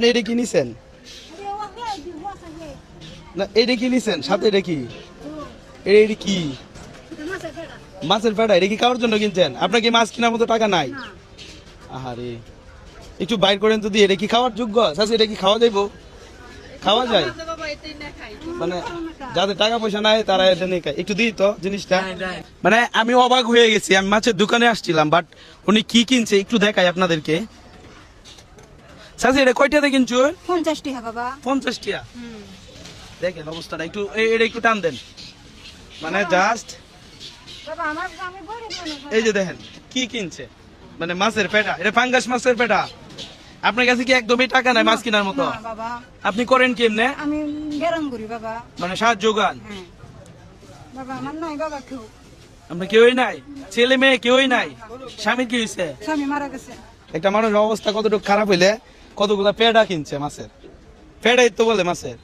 আপনি এটা কি নিছেন? না এটা কি নিছেন? সাথে এটা কি? এটা কি? মাছের পেটা এটা কি খাওয়ার জন্য কিনছেন? আপনার কি মাছ কেনার মতো টাকা নাই? আহারে। একটু বাইর করেন দিয়ে এটা কি খাওয়ার যোগ্য? চাষি এটা কি খাওয়া যাইবো? খাওয়া যায়। মানে যাদের টাকা পয়সা নাই তারা এটা নিয়ে খায়। একটু দিই তো জিনিসটা। মানে আমি অবাক হয়ে গেছি। আমি মাছের দোকানে আসছিলাম বাট উনি কি কিনছে একটু দেখাই আপনাদেরকে। চাষি এটা কয়টাতে কিনছো পঞ্চাশ টাকা বাবা। পঞ্চাশ দেখেন অবস্থাটা একটু এটা একটু টান দেন। মানে জাস্ট আমার আমি এই যে দেখেন কি কিনছে? মানে মাছের পেটা এটা ফাঙ্গাস মাছের পেটা। আপনার কাছে কি একদমই টাকা নাই মাছ কেনার মতো? আপনি করেন কেমনে? আমি গেরাম করি বাবা। মানে সাহায্য গান? হ্যাঁ। বাবা আমার নাই বাবা কেউ। আপনার কেউই নাই? ছেলে মেয়ে কেউই নাই? স্বামী কি হয়েছে স্বামী মারা গেছে। একটা মানুষের অবস্থা কতটুকু খারাপ হইলে কতগুলা পেড়া কিনছে মাছের? পেড়াই তো বলে মাছের।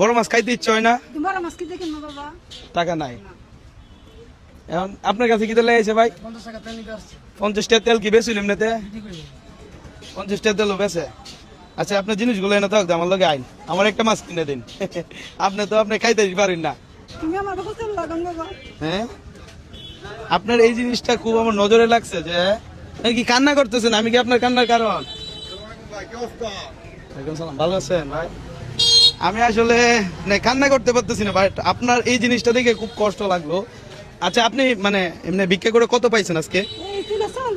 বড় মাছ খাইতে ইচ্ছে হয় না? তুমি বড় মাছ কি দেখেন না বাবা। টাকা নাই। এখন আপনার কাছে কি তেল আছে ভাই? পঞ্চাশ টাকা তেল কি বেশি এমনিতে? পঞ্চাশ টাকা তেলও বেছে আচ্ছা আপনার জিনিসগুলো এনে থাকতে আমার লগে আইন। আমার একটা মাছ কিনে দিন। আপনি তো আপনি খাইতে পারেন না। তুমি আমার বাবা চল লাগান বাবা। হ্যাঁ? আপনার এই জিনিসটা খুব আমার নজরে লাগছে যে কি কান্না করতেছেন? আমি কি আপনার কান্নার কারণ? ভালো আছেন ভাই? আমি আসলে না, কান্না করতে পারতেছি না বাট আপনার এই জিনিসটা দেখে খুব কষ্ট লাগল। আচ্ছা আপনি মানে এমনি ভিক্ষা করে কত পাইছেন আজকে? চাল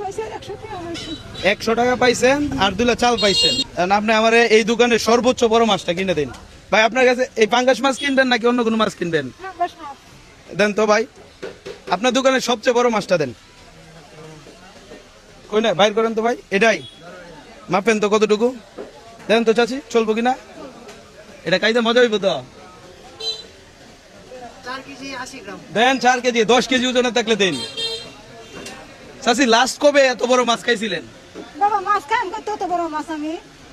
একশো টাকা পাইছেন আর দুলা চাল পাইছেন। আপনি আমার এই দোকানে সর্বোচ্চ বড় মাছটা কিনে দিন। ভাই আপনার কাছে এই পাঙ্গাস মাছ কিনবেন নাকি অন্য কোনো মাছ কিনবেন? দেন তো ভাই। আপনার দোকানের সবচেয়ে বড় মাছটা দেন। কই না বাইর করেন তো ভাই এটাই। মাপেন তো কতটুকু? দেন তো চাচি চলবো কিনা? এটা খাইতে মজা হইব তো। দেন চার কেজি দশ কেজি ওজনে থাকলে দেন। চাচি লাস্ট কবে এত বড় মাছ খাইছিলেন?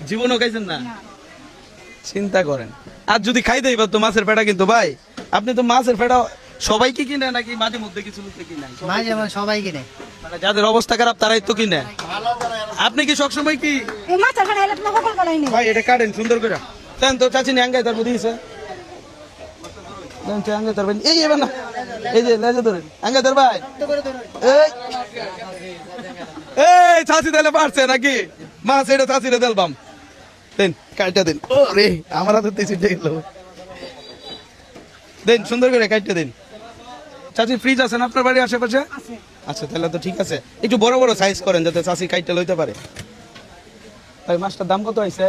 জীবনও খাইছেন না? চিন্তা করেন। আর যদি খাইতে এবার তো মাছের পেটা কিন্তু ভাই আপনি তো মাছের পেটা সবাই কি কিনে নাকি মাঝে মধ্যে কিছু লোকে কিনে? মাঝে মাঝে সবাই কিনে। মানে যাদের অবস্থা খারাপ তারাই তো কিনে। আপনি কি সবসময় কি? ভাই এটা কাটেন সুন্দর করে। দেন তো চাচি দেন এই এবার না। এই যে লেজে ধরেন। তার ভাই। এই। এই চাচি তাহলে পারছে নাকি? মাছ এটা চাচি রে দেলবাম দেন কাটটা দেন। ও রে আমার হাতে তিসি গেল। দেন সুন্দর করে কাটটা দেন। চাচি ফ্রিজ আছে না আপনার বাড়ির আশেপাশে? আচ্ছা তাহলে তো ঠিক আছে। একটু বড় বড় সাইজ করেন যাতে চাষি কাইটটা লইতে পারে। ভাই মাছটার দাম কত হয়েছে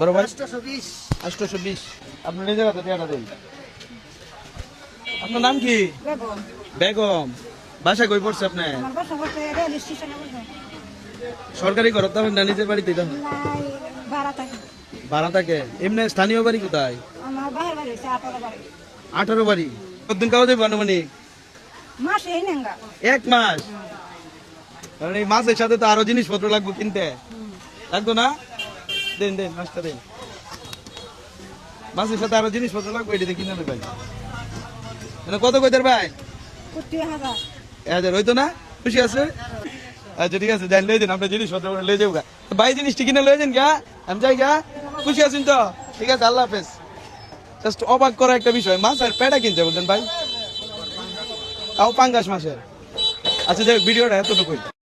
বড় ভাই? আটশোশো বিশ। আপনার নিজের হাতে টাকাটা দিন। আপনার নাম কি? বেগম। বাসা কই পড়ছে আপনি? সরকারি ঘর তখন না নিজের বাড়িতে ভাড়া থাকে। এমনি স্থানীয় বাড়ি কোথায়? আঠারো বাড়ি। কতদিন খাওয়া যাবে আনুমানিক? মাস এই নেঙ্গা। এক মাস? কারণ এই মাছের সাথে তো আরও জিনিসপত্র লাগবে কিনতে। লাগতো না? দেন দেন মাছটা দেন। মাছের সাথে আরও জিনিসপত্র লাগবে এটাতে কিনে নেবেন। মানে কত কইতার ভাই? হাজার। হইতো না? খুশি আছে? আচ্ছা ঠিক আছে যাই লই দিন আপনার জিনিসপত্র লই যাব ভাই জিনিসটি কিনে লই দিন গা। আমি যাই গা। খুশি আছেন তো? ঠিক আছে আল্লাহ হাফেজ। জাস্ট অবাক করা একটা বিষয় মাছের পেটা কিনতে বলছেন ভাই। তাও পাঙ্গাস মাছের। আচ্ছা হোক, ভিডিওটা এতটুকুই।